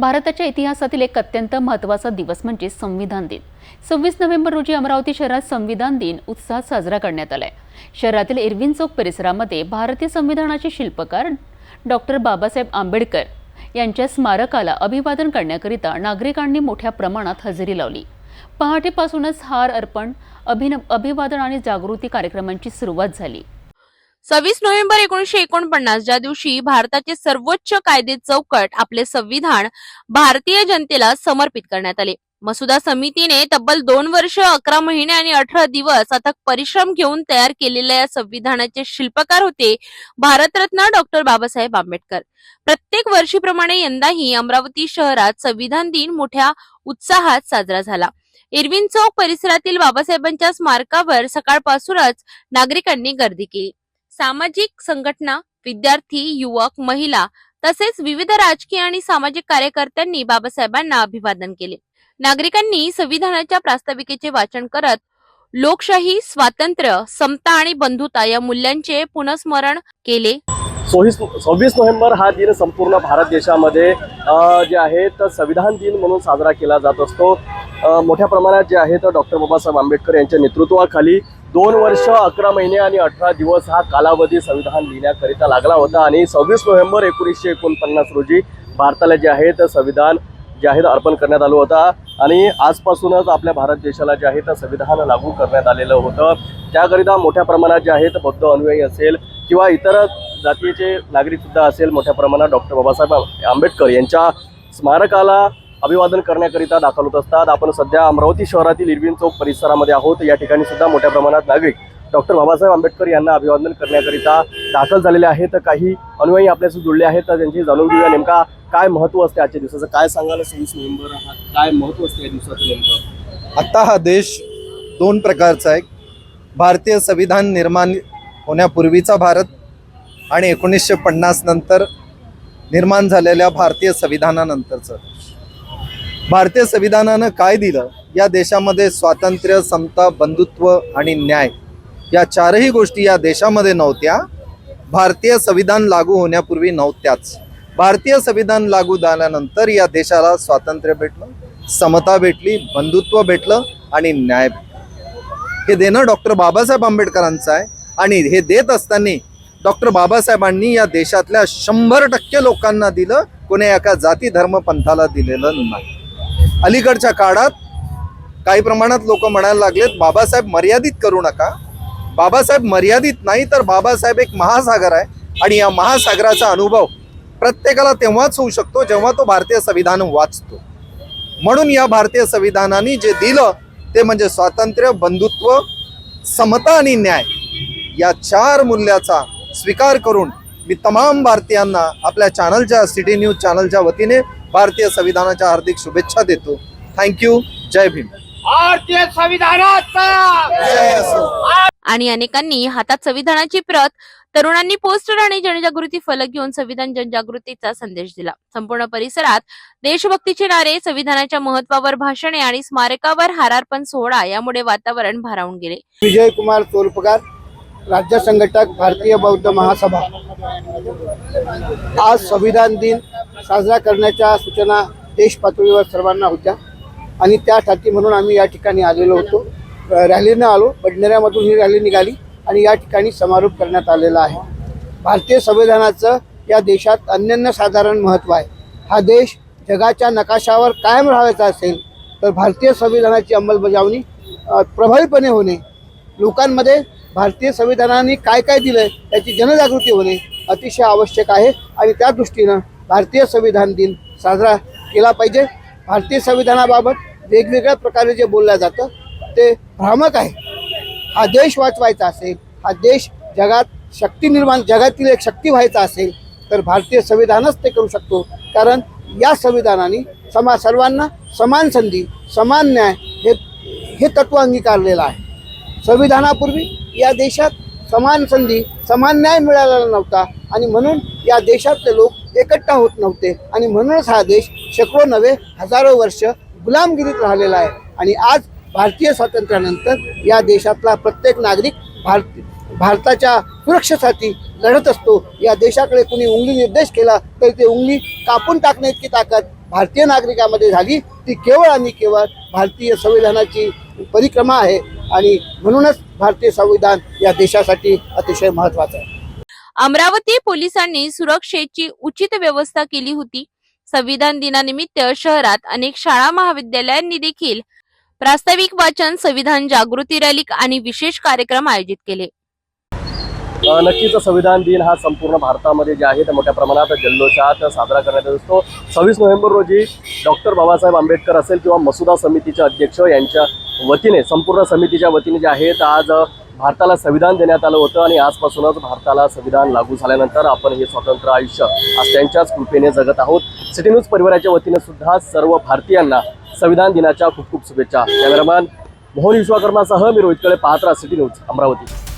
भारताच्या इतिहासातील एक अत्यंत महत्त्वाचा दिवस म्हणजे संविधान दिन. सव्वीस नोव्हेंबर रोजी अमरावती शहरात संविधान दिन उत्साहात साजरा करण्यात आलाय. शहरातील इरविन चौक परिसरामध्ये भारतीय संविधानाचे शिल्पकार डॉक्टर बाबासाहेब आंबेडकर यांच्या स्मारकाला अभिवादन करण्याकरिता नागरिकांनी मोठ्या प्रमाणात हजेरी लावली. पहाटेपासूनच हार अर्पण अभिन अभिवादन आणि जागृती कार्यक्रमांची सुरुवात झाली. सव्वीस नोव्हेंबर एकोणीशे एकोणपन्नास ज्या दिवशी भारताचे सर्वोच्च कायदे चौकट आपले संविधान भारतीय जनतेला समर्पित करण्यात आले. मसुदा समितीने तब्बल दोन वर्ष अकरा महिने आणि अठरा दिवस अथक परिश्रम घेऊन तयार केलेल्या या संविधानाचे शिल्पकार होते भारतरत्न डॉक्टर बाबासाहेब आंबेडकर. प्रत्येक वर्षीप्रमाणे यंदाही अमरावती शहरात संविधान दिन मोठ्या उत्साहात साजरा झाला. इरविन चौक परिसरातील बाबासाहेबांच्या स्मारकावर सकाळपासूनच नागरिकांनी गर्दी केली. सामाजिक संघटना विद्यार्थी युवक महिला तसेच विविध राजकीय आणि सामाजिक कार्यकर्त्यांनी बाबासाहेबांना अभिवादन केले. नागरिकांनी संविधानाच्या प्रास्ताविकेचे वाचन करत लोकशाही स्वातंत्र्य समता आणि बंधुता या मूल्यांचे पुनस्मरण केले. सव्वीस सव्वीस नोव्हेंबर हा दिन संपूर्ण भारत देशामध्ये जे आहे तर संविधान दिन म्हणून साजरा केला जात असतो. मोठ्या प्रमाणात जे आहे तर डॉक्टर बाबासाहेब आंबेडकर यांच्या नेतृत्वाखाली दोन वर्ष अकरा महिने आणि अठरा दिवस हा कालावधी संविधान लिहिण्याकरिता लागला होता. आणि सव्वीस नोव्हेंबर एकोणीसशे एकोणपन्नास रोजी भारताला जे आहे तर संविधान जे आहे अर्पण करण्यात आलं होतं. आणि आजपासूनच आपल्या भारत देशाला जे आहे तर संविधान लागू करण्यात आलेलं होतं. त्याकरिता मोठ्या प्रमाणात जे आहेत बौद्ध अनुयायी असेल किंवा इतर जातीचे नागरिकसुद्धा असेल मोठ्या प्रमाणात डॉक्टर बाबासाहेब आंबेडकर यांच्या स्मारकाला अभिवादन करण्याकरिता दाखल होत असतात. आपण सध्या अमरावती शहरातील इरविन चौक परिसरामध्ये आहोत. या ठिकाणी सुद्धा मोठ्या प्रमाणात नागरिक डॉक्टर बाबासाहेब आंबेडकर यांना अभिवादन करण्याकरिता दाखल झालेले आहेत. काही अनुयायी आपल्याशी जुळले आहेत. तर त्यांची जाणून घेऊया नेमका काय महत्त्व असते आजच्या दिवसाचं. काय सांगाल सव्वीस नोव्हेंबर? हा काय महत्त्व असते या दिवसाचं नेमकं? आत्ता हा देश दोन प्रकारचा आहे. भारतीय संविधान निर्माण होण्यापूर्वीचा भारत आणि एकोणीसशे पन्नास नंतर निर्माण झालेल्या भारतीय संविधानानंतरचं. भारतीय संविधानानं काय दिलं? या देशामध्ये स्वातंत्र्य समता बंधुत्व आणि न्याय या चारही गोष्टी या देशामध्ये नव्हत्या. भारतीय संविधान लागू होण्यापूर्वी नव्हत्याच. भारतीय संविधान लागू झाल्यानंतर या देशाला स्वातंत्र्य भेटलं समता भेटली बंधुत्व भेटलं आणि न्याय हे देणं डॉक्टर बाबासाहेब आंबेडकरांचं आहे आणि हे देत असताना डॉक्टर बाबासाहेबांनी या देशातल्या शंभर टक्के लोकांना दिलं कोणी एका जाती धर्म पंथाला दिलेलं नाही. अलीकडच्या काळात काही प्रमाणात लोक म्हणायला लागलेत बाबासाहेब मर्यादित करू नका. बाबासाहेब मर्यादित नाही तर बाबासाहेब एक महासागर आहे. आणि या महासागराचा अनुभव प्रत्येकाला तेव्हाच होऊ शकतो जेव्हा तो भारतीय संविधान वाचतो. म्हणून या भारतीय संविधानाने जे दिलं ते म्हणजे स्वातंत्र्य बंधुत्व समता आणि न्याय. या चार मूल्याचा स्वीकार करून मी तमाम भारतीयांना आपल्या चॅनलच्या सिटी न्यूज चॅनलच्या वतीने भारतीय संविधानाच्या हार्दिक शुभेच्छा देतो. थँक्यू जय भीम. भारतीय संविधानाचा! जय असो. आणि अनेकांनी हातात संविधानाची प्रत तरुणांनी पोस्टर आणि जनजागृती फलक घेऊन संविधान जनजागृतीचा संदेश दिला. संपूर्ण परिसरात देशभक्तीचे नारे संविधानाच्या महत्वावर भाषणे आणि स्मारकावर हारार्पण सोहळा यामुळे वातावरण भारावून गेले. विजय कुमार तोरपगार राज्य संघटक भारतीय बौद्ध महासभा. आज संविधान दिन साजरा करण्याच्या सूचना देश पातळीवर सर्वांना होत्या. आणि त्यासाठी म्हणून आम्ही या ठिकाणी आलेलो होतो. रॅलीनं आलो. बडनेऱ्यामधून ही रॅली निघाली आणि या ठिकाणी समारोप करण्यात आलेला आहे. भारतीय संविधानाचं या देशात अन्यन्य साधारण महत्त्व आहे. हा देश जगाच्या नकाशावर कायम राहायचा असेल तर भारतीय संविधानाची अंमलबजावणी प्रभावीपणे होणे लोकांमध्ये भारतीय संविधानाने काय काय दिलं त्याची जनजागृती होणे अतिशय आवश्यक आहे. आणि त्या दृष्टीनं भारतीय संविधान दिन साजरा केला पाहिजे. भारतीय संविधानाबाबत वेगवेगळ्या प्रकारे जे बोललं जातं ते भ्रामक आहे. हा देश वाचवायचा असेल हा देश जगात शक्ती निर्माण जगातील एक शक्ती व्हायचा असेल तर भारतीय संविधानच ते करू शकतो. कारण या संविधानाने समा सर्वांना समान संधी समान न्याय हे हे तत्व अंगीकारलेलं आहे. संविधानापूर्वी या देशात समान संधी समान न्याय मिळालेला नव्हता आणि म्हणून या देशातले लोक एकट्ठा होत नव्हते. आणि म्हणूनच हा देश शेकडो नव्हे हजारो वर्ष गुलामगिरीत राहिलेला आहे. आणि आज भारतीय स्वातंत्र्यानंतर या देशातला प्रत्येक नागरिक भारत भारताच्या सुरक्षेसाठी लढत असतो. या देशाकडे कुणी उंगली निर्देश केला तर ते उंगली कापून टाकण्याची ताकद भारतीय नागरिकामध्ये झाली ती केवळ आणि केवळ भारतीय संविधानाची परिक्रमा आहे. आणि म्हणूनच भारतीय संविधान या देशासाठी अतिशय महत्त्वाचं आहे. अमरावती पोलिसांनी सुरक्षेची उचित व्यवस्था केली होती. संविधान दिनानिमित्त शहरात अनेक शाळा महाविद्यालयांनी देखील प्रास्ताविक वाचन संविधान जागृती रॅली आणि विशेष कार्यक्रम आयोजित केले. नक्कीच संविधान दिन हा संपूर्ण भारतामध्ये जे आहे ते मोठ्या प्रमाणात जल्लोषात साजरा करण्यात येत असतो. सव्वीस नोव्हेंबर रोजी डॉक्टर बाबासाहेब आंबेडकर असेल किंवा मसुदा समितीचे अध्यक्ष यांच्या वतीने संपूर्ण समितीच्या वतीने जे आहेत आज भारताला संविधान देण्यात आलं होतं आणि आजपासूनच भारताला संविधान लागू झाल्यानंतर आपण हे स्वतंत्र आयुष्य आज त्यांच्याच कृपेने जगत आहोत. सिटी न्यूज परिवाराच्या वतीने सुद्धा सर्व भारतीयांना संविधान दिनाच्या खूप खूप शुभेच्छा. कॅमेरामॅन मोहन विश्वकर्मासह मी रोहित कळे पाहत सिटी न्यूज अमरावती.